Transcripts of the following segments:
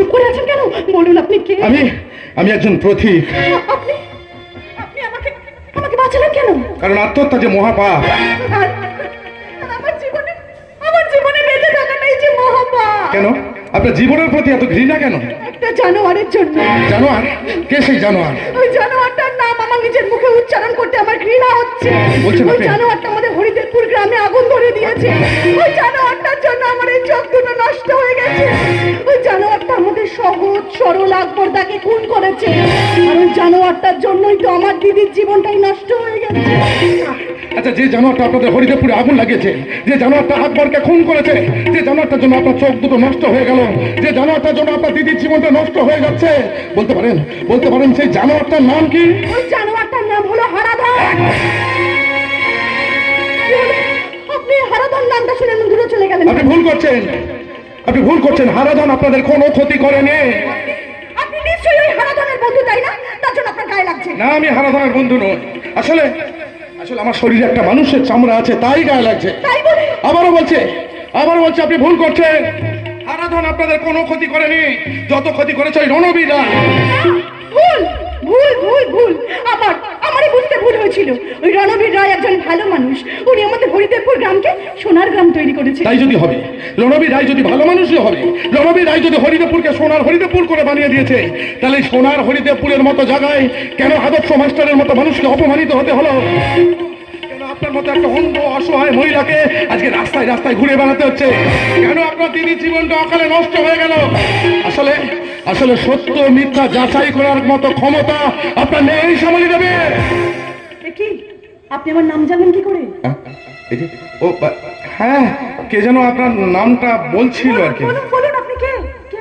বাঁচালেন কেন? বলুন আপনি কে? আমি আমি একজন প্রতীক। আপনি আপনি আমাকে আমাকে বাঁচালেন কেন? কারণ আত্মহত্যা যে মহাপাপ। আমার জীবনে আমার জীবনে বেঁচে থাকাটাই যে মহাপাপ। কেন? আপনার জীবনের প্রতি এত ঘৃণা কেন? একটা জানোয়ারের জন্য। জানোয়ার? কে সেই জানোয়ার? ওই জানোয়ারটার নাম আমার নিজের মুখে উচ্চারণ করতে আমার ঘৃণা হচ্ছে। ওই জানোয়ারটা আমাদের গ্রামে আগুন ধরে দিয়েছে। ওই জানোয়ারটার জন্য আমার এই চোখ দুটো নষ্ট হয়ে গেছে। ওই জানোয়ারটা আমাদের সহজ সরল আকবরদাকে খুন করেছে। আর ওই জানোয়ারটার জন্যই তো আমার দিদির জীবনটাই নষ্ট হয়ে গেছে। আচ্ছা যে জানোয়ারটা আপনাদের হরিদেবপুরে আগুন লাগিয়েছে যে জানোয়ারটা আকবরকে খুন করেছে যে জানোয়ারটার জন্য আপনার চোখ দুটো নষ্ট হয়ে গেল যে জানোয়ারটার জন্য আপনার দিদির জীবনটা নষ্ট হয়ে যাচ্ছে বলতে পারেন বলতে পারেন সেই জানোয়ারটার নাম কি? ওই জানোয়ারটার নাম হলো হারাধন। নামটা শুনে দূরে চলে গেলেন আপনি ভুল করছেন। আপনি ভুল করছেন। হারাধন আপনাদের কোনো ক্ষতি করেনি। আপনি নিশ্চয়ই ওই হারাধনের বন্ধু তাই না? তার জন্য আপনার গায়ে লাগছে। না আমি হারাধনের বন্ধু নই। আসলে আসলে আমার শরীরে একটা মানুষের চামড়া আছে তাই গায়ে লাগছে। তাই বলে? আবারও বলছে আবারও বলছে আপনি ভুল করছেন। হারাধন আপনাদের কোনো ক্ষতি করেনি। যত ক্ষতি করেছে ওই রণবীরা ভুল ভুল ভুল ভুল। আমার আমারই বুঝতে ভুল হয়েছিল। ওই রণবীর রায় একজন ভালো মানুষ। উনি আমাদের হরিদেবপুর গ্রামকে সোনার গ্রাম তৈরি করেছে। তাই যদি হবে, রণবীর রায় যদি ভালো মানুষই হবে, রণবীর রায় যদি হরিদেবপুরকে সোনার হরিদেবপুর করে বানিয়ে দিয়েছে, তাহলে সোনার হরিদেবপুরের মতো জায়গায় কেন আদর্শ মাস্টারের মতো মানুষকে অপমানিত হতে হলো? আপনার মতো একটা অন্ধ, অসহায় মহিলাকে আজকে রাস্তায় রাস্তায় ঘুরে বেড়াতে হচ্ছে? কেন আপনার দিদির জীবনটা অকালে নষ্ট হয়ে গেল? আসলে আসলে সত্য মিথ্যা যাচাই করার মতো ক্ষমতা আপনার নেই সামলি দেবে এ কি আপনি আমার নাম জানলেন কি করে? ও হ্যাঁ কে যেন আপনার নামটা বলছিল আর কি। বলুন আপনি কে? কে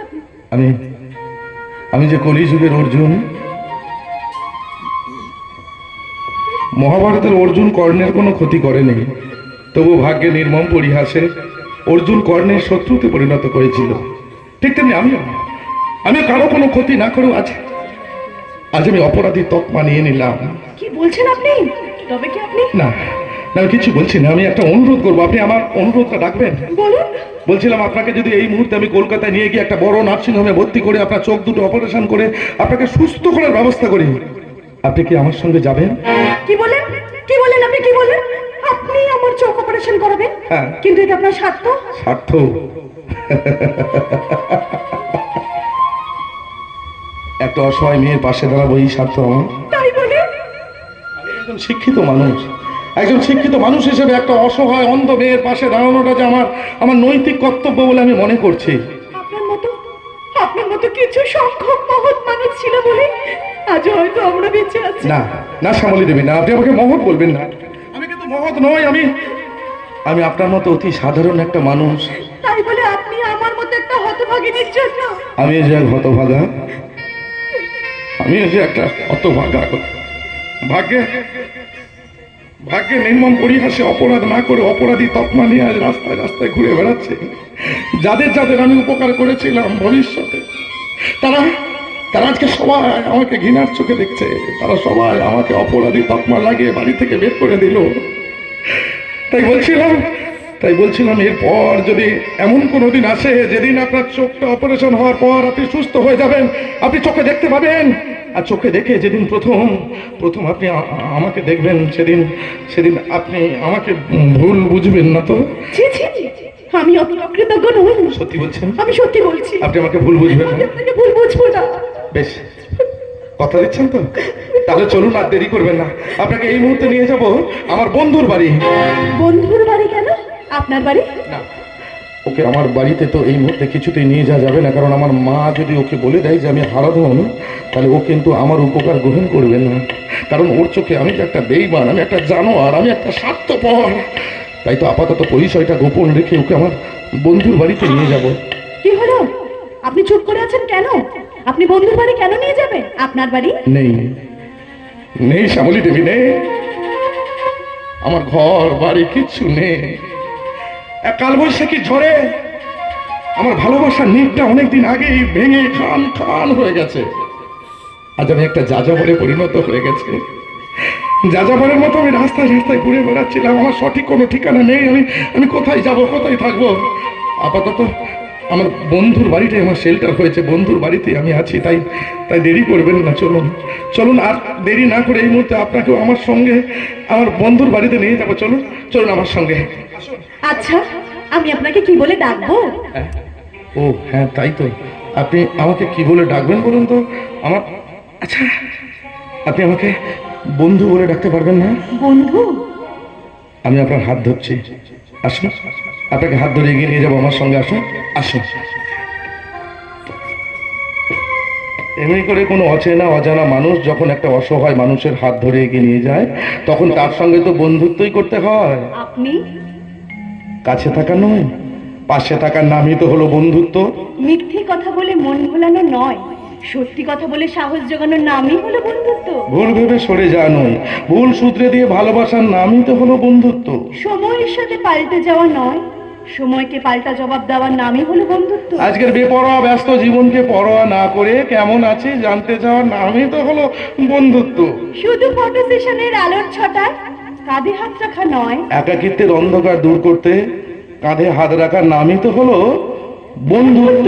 আমি আমি যে কলিযুগের অর্জুন মহাভারতের অর্জুন কর্ণের কোনো ক্ষতি করেনি তবু ভাগ্যে নির্মম পরিহাসে অর্জুন কর্ণের শত্রুতে পরিণত করেছিল ঠিক তেমনি আমিও আমি কারও কোনো ক্ষতি না করেও আজ আজ আমি অপরাধী তকমা নিয়ে নিলাম। কি বলছেন আপনি? তবে কি আপনি? না না কিছু বলছি না আমি একটা অনুরোধ করব। আপনি আমার অনুরোধটা রাখবেন? বলুন। বলছিলাম আপনাকে যদি এই মুহূর্তে আমি কলকাতায় নিয়ে গিয়ে একটা বড় নার্সিংহোমে ভর্তি করে আপনার চোখ দুটো অপারেশন করে আপনাকে সুস্থ করার ব্যবস্থা করি। আপনি কি আমার সঙ্গে যাবেন? কি বলেন? কি বলেন আপনি? কি বলেন? আপনি আমার চোখ অপারেশন করাবেন? হ্যাঁ। কিন্তু এটা আপনার স্বার্থ? স্বার্থ? একটা অসহায় মেয়ের পাশে দাঁড়াবো এই স্বার্থ আমার? একজন শিক্ষিত মানুষ। একজন শিক্ষিত মানুষ হিসেবে একটা অসহায় অন্ধ মেয়ের পাশে দাঁড়ানোটা যে আমার আমার নৈতিক কর্তব্য বলে আমি মনে করছি। আপনার মতো আপনার মতো কিছু সংখ্যক মহৎ মানুষ ছিল বলে আজ হয়তো আমরা বেঁচে আছি। না না শ্যামলী দেবী না আপনি আমাকে মহৎ বলবেন না। আমি কিন্তু মহৎ নই আমি আমি আপনার মতো অতি সাধারণ একটা মানুষ। তাই বলে আপনি আমার মতো একটা হতভাগিনীর জন্য আমি যে এক হতভাগা আমি যে একটা হতভাগা। ভাগ্যে ভাগ্যে নির্মম পরিহাসে অপরাধ না করে অপরাধী তকমা নিয়ে আজ রাস্তায় রাস্তায় ঘুরে বেড়াচ্ছে। যাদের যাদের আমি উপকার করেছিলাম ভবিষ্যতে, তারা তারা আজকে সবাই আমাকে ঘৃণার চোখে দেখছে। তারা সবাই আমাকে অপরাধী তকমা লাগিয়ে বাড়ি থেকে বের করে দিল। তাই বলছিলাম তাই বলছিলাম, এরপর যদি এমন কোনো দিন আসে, যেদিন আপনার চোখটা অপারেশন হওয়ার পর আপনি সুস্থ হয়ে যাবেন, আপনি চোখে দেখতে পাবেন আর চোখে দেখে যেদিন প্রথম প্রথম আপনি আমাকে দেখবেন সেদিন সেদিন আপনি আমাকে ভুল বুঝবেন না তো? আমি অত অকৃতজ্ঞ নই। সত্যি বলছেন? আমি সত্যি বলছি। আপনি আমাকে ভুল বুঝবেন না? আপনাকে ভুল বুঝব না। বেশ। কথা দিচ্ছেন তো? তাহলে চলুন আর দেরি করবেন না। আপনাকে এই মুহূর্তে নিয়ে যাব আমার বন্ধুর বাড়ি। বন্ধুর বাড়ি কেন? আপনার বাড়ি? না। ওকে আমার বাড়িতে তো এই মুহূর্তে কিছুতেই নিয়ে যাওয়া যাবে না কারণ আমার মা যদি ওকে বলে দেয় যে আমি হারা হারাধন তাহলে ও কিন্তু আমার উপকার গ্রহণ করবে না। কারণ ওর চোখে আমি যে একটা বেইমান আমি একটা জানোয়ার আমি একটা স্বার্থপর। তাই তো আপাতত পরিচয়টা গোপন রেখে ওকে আমার বন্ধুর বাড়িতে নিয়ে যাব। কি হলো? আপনি চুপ করে আছেন কেন? আপনি বন্ধুর বাড়ি কেন নিয়ে যাবেন? আপনার বাড়ি? নেই। নেই শ্যামলী দেবী নেই। আমার ঘর বাড়ি কিচ্ছু নেই। এক কালবৈশাখী ঝরে আমার ভালোবাসার নিটটা অনেকদিন আগেই ভেঙে খান খান হয়ে গেছে। আজ আমি একটা যাযাবরে পরিণত হয়ে গেছে। যাযাবরের মতো আমি রাস্তায় রাস্তায় ঘুরে বেড়াচ্ছিলাম। আমার সঠিক কোনো ঠিকানা নেই। আমি আমি কোথায় যাব, কোথায় থাকব? আপাতত আমার বন্ধুর বাড়িটাই আমার শেল্টার হয়েছে বন্ধুর বাড়িতে আমি আছি তাই তাই দেরি করবেন না চলুন চলুন আর দেরি না করে এই মুহূর্তে আপনাকেও আমার সঙ্গে আমার বন্ধুর বাড়িতে নিয়ে যাব চলুন চলুন আমার সঙ্গে। আচ্ছা আমি আপনাকে কি বলে ডাকবো? ও হ্যাঁ তাই তো আপনি আমাকে কি বলে ডাকবেন বলুন তো? আমার আচ্ছা আপনি আমাকে বন্ধু বলে ডাকতে পারবেন না? বন্ধু? আমি আপনার হাত ধরছি আসুন। আপনাকে হাত ধরে এগিয়ে নিয়ে যাব আমার সঙ্গে আসুন। আসুন। এমনি করে কোনো অচেনা অজানা মানুষ যখন একটা অসহায় মানুষের হাত ধরে এগিয়ে নিয়ে যায় তখন তার সঙ্গে তো বন্ধুত্বই করতে হয়। আপনি? কাছে থাকা নয় পাশে থাকার নামই তো হলো বন্ধুত্ব। মিথ্যে কথা বলে মন ভোলানো নয় সত্যি কথা বলে সাহস জোগানোর নামই হলো বন্ধুত্ব। ভুল ভেবে সরে যাওয়া নয় ভুল সূত্রে দিয়ে ভালোবাসার নামই তো হলো বন্ধুত্ব। সময়ের সাথে পাল্টে যাওয়া নয় সময়কে পাল্টা জবাব দেওয়ার নামই হলো বন্ধুত্ব। আজকের বেপরোয়া ব্যস্ত জীবনকে পরোয়া না করে কেমন আছে জানতে চাওয়ার নামই তো হলো বন্ধুত্ব। শুধু ফটো সেশনের আলোর ছটায় কাঁধে হাত রাখা নয়। একাকিত্বের অন্ধকার দূর করতে কাঁধে হাত রাখার নামই তো হলো বন্ধুত্ব।